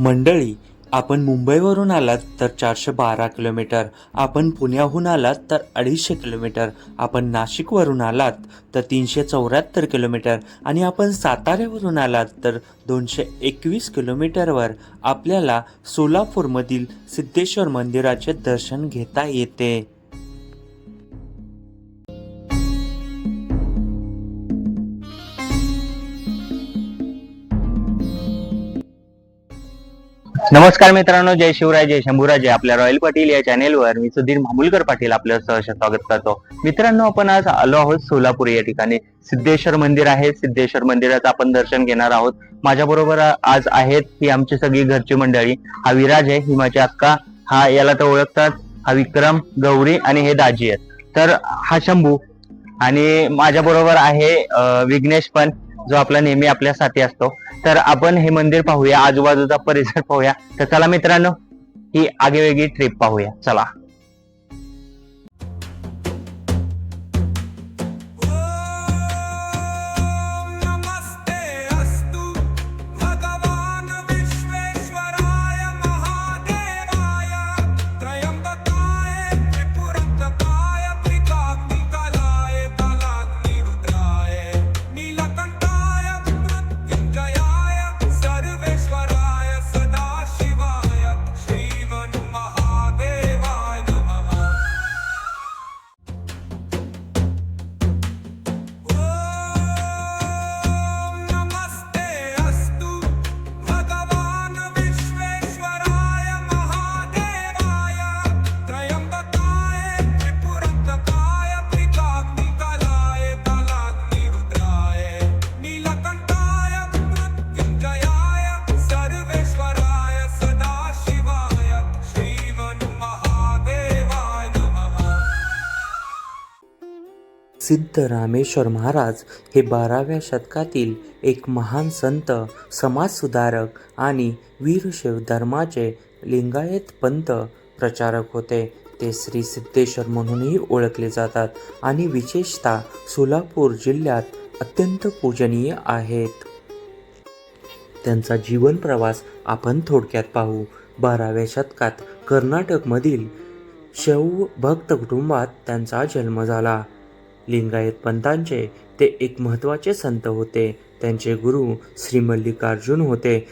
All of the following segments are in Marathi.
मंडळी आपण मुंबईवरून आलात तर चारशे बारा किलोमीटर. आपण पुण्याहून आलात तर अडीचशे किलोमीटर. आपण नाशिकवरून आलात तर तीनशे चौऱ्याहत्तर किलोमीटर. आणि आपण साताऱ्यावरून आलात तर दोनशे एकवीस किलोमीटरवर. आपल्याला सोलापूरमधील सिद्धेश्वर मंदिराचे दर्शन घेता येते. नमस्कार मित्रांनो जय शिवराय जय शंभूराजे. आपल्या रॉयल पाटील या चॅनेलवर मी सुधीर मामुलकर पाटील आपलं सहर्ष स्वागत करतो. मित्रांनो आपण आज आलो आहोत सोलापूर या ठिकाणी. सिद्धेश्वर मंदिर आहे. सिद्धेश्वर मंदिराचं आपण दर्शन घेणार आहोत. माझ्या बरोबर आज आहेत ही आमची सगळी घरची मंडळी. हा विराज आहे ही माझी अक्का. हा याला तर ओळखतात. हा विक्रम गौरी आणि हे दाजी आहेत. तर हा शंभू आणि माझ्या बरोबर आहे विघ्नेश पण जो आपला नेहमी आपल्या साथी असतो. तर आपण हे मंदिर पाहूया आजूबाजूचा परिसर पाहूया. तर चला मित्रांनो ही आगेवेगळी ट्रिप पाहूया. चला. सिद्ध रामेश्वर महाराज हे बाराव्या शतकातील एक महान संत समाजसुधारक आणि वीरशैव धर्माचे लिंगायत पंथ प्रचारक होते. ते श्री सिद्धेश्वर म्हणूनही ओळखले जातात आणि विशेषतः सोलापूर जिल्ह्यात अत्यंत पूजनीय आहेत. त्यांचा जीवन प्रवास आपण थोडक्यात पाहू. बाराव्या शतकात कर्नाटकमधील शैव भक्त कुटुंबात त्यांचा जन्म झाला. लिंगायत पंथांचे ते एक महत्त्वाचे संत होते. त्यांचे गुरु श्री मल्लिकार्जुन होते.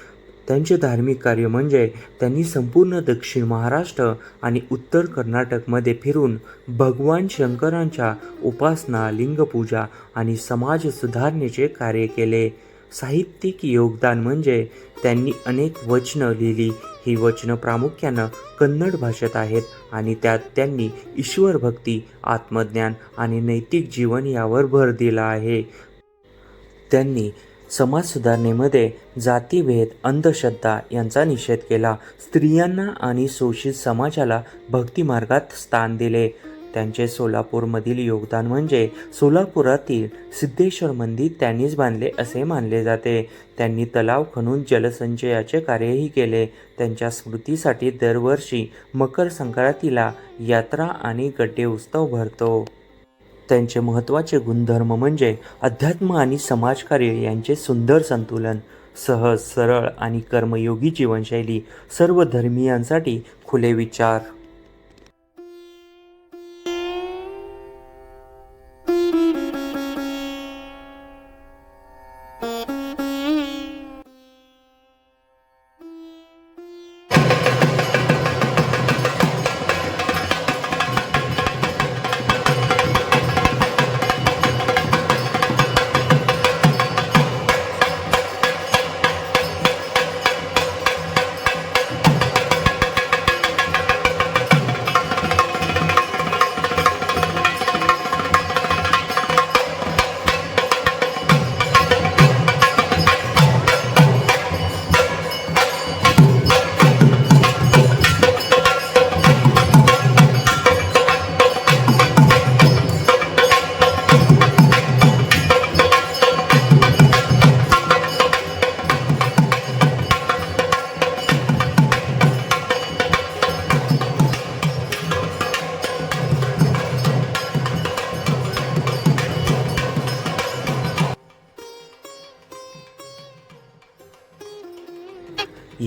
त्यांचे धार्मिक कार्य म्हणजे त्यांनी संपूर्ण दक्षिण महाराष्ट्र आणि उत्तर कर्नाटकमध्ये फिरून भगवान शंकरांच्या उपासना लिंगपूजा आणि समाज सुधारणेचे कार्य केले. साहित्यिक योगदान म्हणजे त्यांनी अनेक वचनं लिहिली. ही वचनं प्रामुख्यानं कन्नड भाषेत आहेत आणि त्यात त्यांनी ईश्वर भक्ती आत्मज्ञान आणि नैतिक जीवन यावर भर दिला आहे. त्यांनी समाज सुधारणेमध्ये जातीभेद अंधश्रद्धा यांचा निषेध केला. स्त्रियांना आणि शोषित समाजाला भक्तिमार्गात स्थान दिले. त्यांचे सोलापूरमधील योगदान म्हणजे सोलापुरातील सिद्धेश्वर मंदिर त्यांनीच बांधले असे मानले जाते. त्यांनी तलाव खणून जलसंचयाचे कार्यही केले. त्यांच्या स्मृतीसाठी दरवर्षी मकर संक्रांतीला यात्रा आणि गड्डे उत्सव भरतो. त्यांचे महत्त्वाचे गुणधर्म म्हणजे अध्यात्म आणि समाजकार्य यांचे सुंदर संतुलन. सहज सरळ आणि कर्मयोगी जीवनशैली सर्व धर्मियांसाठी खुले विचार.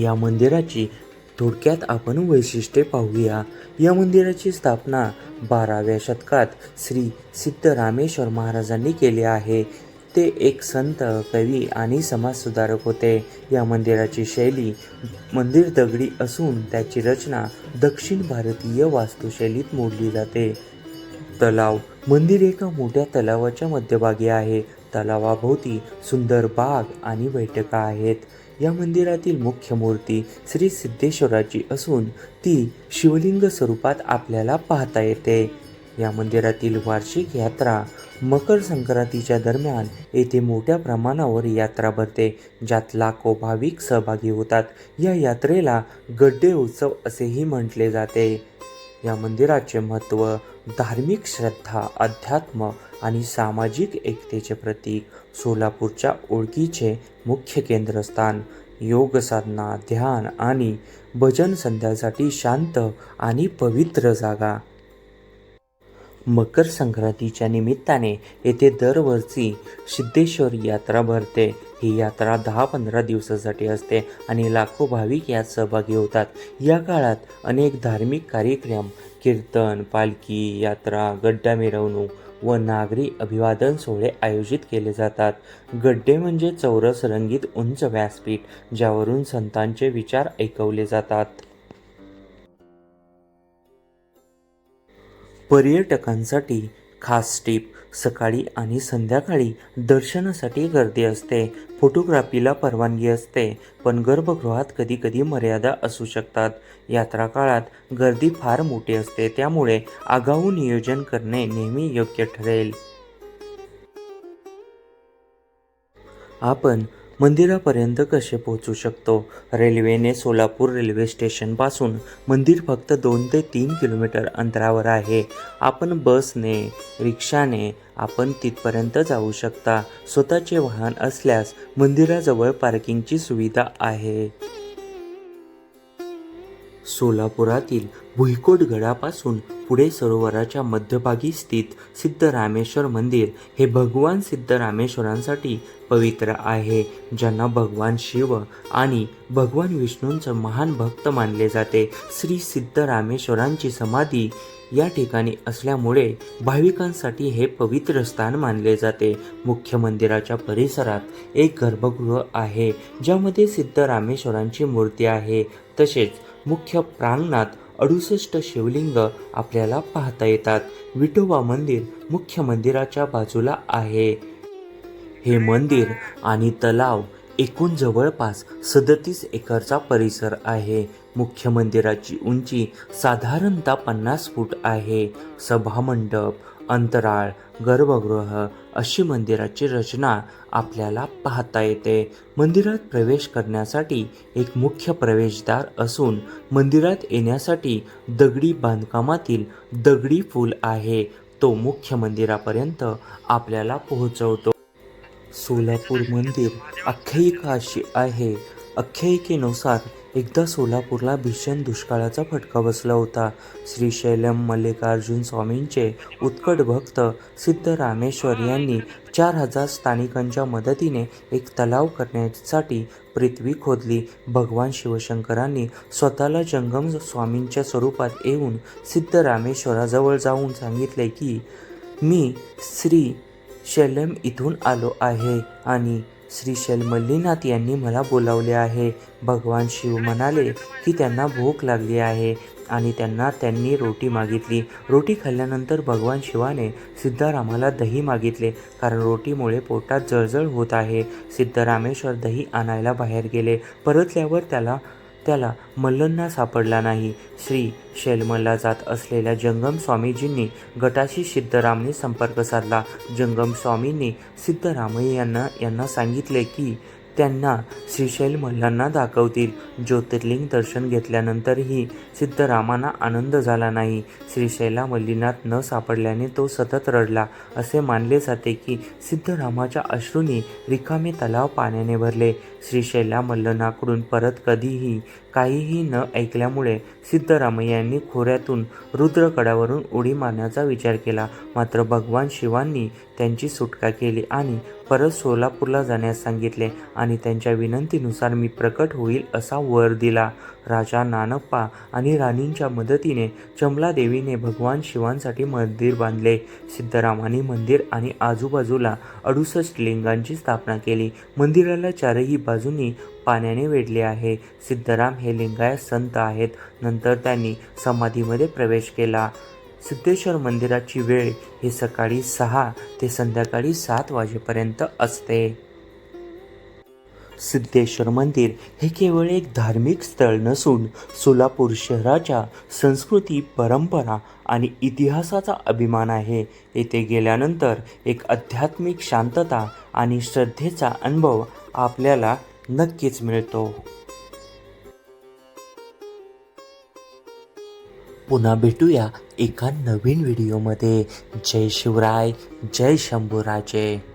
या मंदिराची थोडक्यात आपण वैशिष्ट्ये पाहूया. या मंदिराची स्थापना बाराव्या शतकात श्री सिद्धरामेश्वर महाराजांनी केली आहे. ते एक संत कवी आणि समाजसुधारक होते. या मंदिराची शैली मंदिर दगडी असून त्याची रचना दक्षिण भारतीय वास्तुशैलीत मोडली जाते. तलाव मंदिर एका मोठ्या तलावाच्या मध्यभागी आहे. तलावाभोवती सुंदर बाग आणि बैठका आहेत. या मंदिरातील मुख्य मूर्ती श्री सिद्धेश्वराची असून ती शिवलिंग स्वरूपात आपल्याला पाहता येते. या मंदिरातील वार्षिक यात्रा मकर संक्रांतीच्या दरम्यान येथे मोठ्या प्रमाणावर यात्रा भरते ज्यात लाखो भाविक सहभागी होतात. या यात्रेला गड्डे उत्सव असेही म्हटले जाते. या मंदिराचे महत्त्व धार्मिक श्रद्धा अध्यात्म आणि सामाजिक एकतेचे प्रतीक सोलापूरच्या ओळखीचे मुख्य केंद्रस्थान. योग साधना ध्यान आणि भजन संध्यासाठी शांत आणि पवित्र जागा. मकर संक्रांतीच्या निमित्ताने येथे दरवर्षी सिद्धेश्वर यात्रा भरते. ही यात्रा दहा पंधरा दिवसासाठी असते आणि लाखो भाविक यात सहभागी होतात. या काळात अनेक धार्मिक कार्यक्रम कीर्तन पालखी यात्रा गड्डा मिरवणूक व नागरी अभिवादन सोहळे आयोजित केले जातात. गड्डे म्हणजे चौरस रंगीत उंच व्यासपीठ ज्यावरून संतांचे विचार ऐकवले जातात. पर्यटकांसाठी खास टीप सकाळी आणि संध्याकाळी दर्शनासाठी गर्दी असते. फोटोग्राफीला परवानगी असते पण गर्भगृहात कधीकधी मर्यादा असू शकतात. यात्रा काळात गर्दी फार मोठी असते त्यामुळे आगाऊ नियोजन करणे नेहमी योग्य ठरेल. आपण मंदिरापर्यंत कसे पोहोचू शकतो? रेल्वेने सोलापूर रेल्वे स्टेशनपासून मंदिर फक्त दोन ते तीन किलोमीटर अंतरावर आहे. आपण बसने रिक्षाने आपण तिथपर्यंत जाऊ शकता. स्वतःचे वाहन असल्यास मंदिराजवळ पार्किंगची सुविधा आहे. सोलापुरातील भुईकोट गडापासून पुढे सरोवराच्या मध्यभागी स्थित सिद्धरामेश्वर मंदिर हे भगवान सिद्धरामेश्वरांसाठी पवित्र आहे ज्यांना भगवान शिव आणि भगवान विष्णूंचं महान भक्त मानले जाते. श्री सिद्धरामेश्वरांची समाधी या ठिकाणी असल्यामुळे भाविकांसाठी हे पवित्र स्थान मानले जाते. मुख्य मंदिराच्या परिसरात एक गर्भगृह आहे ज्यामध्ये सिद्धरामेश्वरांची मूर्ती आहे. तसेच मुख्य प्रांगणात अडुसष्ट शिवलिंग आपल्याला पाहता येतात. विठोबा मंदिर मुख्य मंदिराच्या बाजूला आहे. हे मंदिर आणि तलाव एकूण जवळपास सदतीस एकरचा परिसर आहे. मुख्य मंदिराची उंची साधारणतः पन्नास फूट आहे. सभामंडप अंतराळ गर्भगृह अशी मंदिराची रचना आपल्याला पाहता येते. मंदिरात प्रवेश करण्यासाठी एक मुख्य प्रवेशद्वार असून मंदिरात येण्यासाठी दगडी बांधकामातील दगडी पूल आहे. तो मुख्य मंदिरापर्यंत आपल्याला पोहोचवतो. सोलापूर मंदिर आख्यायिका अशी आहे. आख्यायिकेनुसार एकदा सोलापूरला भीषण दुष्काळाचा फटका बसला होता. श्रीशैलम मल्लिकार्जुन स्वामींचे उत्कट भक्त सिद्धरामेश्वर यांनी चार हजार स्थानिकांच्या मदतीने एक तलाव करण्यासाठी पृथ्वी खोदली. भगवान शिवशंकरांनी स्वतःला जंगम स्वामींच्या स्वरूपात येऊन सिद्धरामेश्वराजवळ जाऊन सांगितले की मी श्री शैलम इथून आलो आहे आणि श्री शैलमल्लीनाथ यांनी मला बोलावले आहे. भगवान शिव म्हणाले की त्यांना भूक लागली आहे आणि त्यांना त्यांनी रोटी मागितली. रोटी खाल्ल्यानंतर भगवान शिवाने सिद्धारामाला दही मागितले कारण रोटीमुळे पोटात जळजळ होत आहे. सिद्धरामेश्वर दही आणायला बाहेर गेले. परतल्यावर त्याला त्याला मल्लंना सापडला नाही. श्री शैलमला जात असलेल्या जंगम स्वामीजींनी गटाशी सिद्धरामने संपर्क साधला. जंगम स्वामींनी सिद्धरामय्य यांना यांना सांगितले की त्यांना श्रीशैल मल्लांना दाखवतील. ज्योतिर्लिंग दर्शन घेतल्यानंतरही सिद्धरामांना आनंद झाला नाही. श्रीशैला मल्लीनाथ न सापडल्याने तो सतत रडला. असे मानले जाते की सिद्धरामाच्या अश्रूंनी रिकामे तलाव पाण्याने भरले. श्रीशैला मल्लनाकडून परत कधीही काहीही न ऐकल्यामुळे सिद्धरामय्यांनी खोऱ्यातून रुद्रकडावरून उडी मारण्याचा विचार केला. मात्र भगवान शिवांनी त्यांची सुटका केली आणि परत सोलापूरला जाण्यास सांगितले आणि त्यांच्या विनंतीनुसार मी प्रकट होईल असा वर दिला. राजा नानप्पा आणि राणींच्या मदतीने चमलादेवीने भगवान शिवांसाठी मंदिर बांधले. सिद्धरामाने मंदिर आणि आजूबाजूला अडुसष्ट लिंगांची स्थापना केली. मंदिराला चारही बाजूंनी पाण्याने वेढले आहे. सिद्धराम हे लिंगायत संत आहेत. नंतर त्यांनी समाधीमध्ये प्रवेश केला. सिद्धेश्वर मंदिराची वेळ ही सकाळी सहा ते संध्याकाळी सात वाजेपर्यंत असते. सिद्धेश्वर मंदिर हे केवळ एक धार्मिक स्थळ नसून सोलापूर शहराच्या संस्कृती परंपरा आणि इतिहासाचा अभिमान आहे. येथे गेल्यानंतर एक आध्यात्मिक शांतता आणि श्रद्धेचा अनुभव आपल्याला नक्कीच मिळतो. पुन्हा भेटूया एका नवीन व्हिडिओमध्ये. जय शिवराय जय शंभूराजे.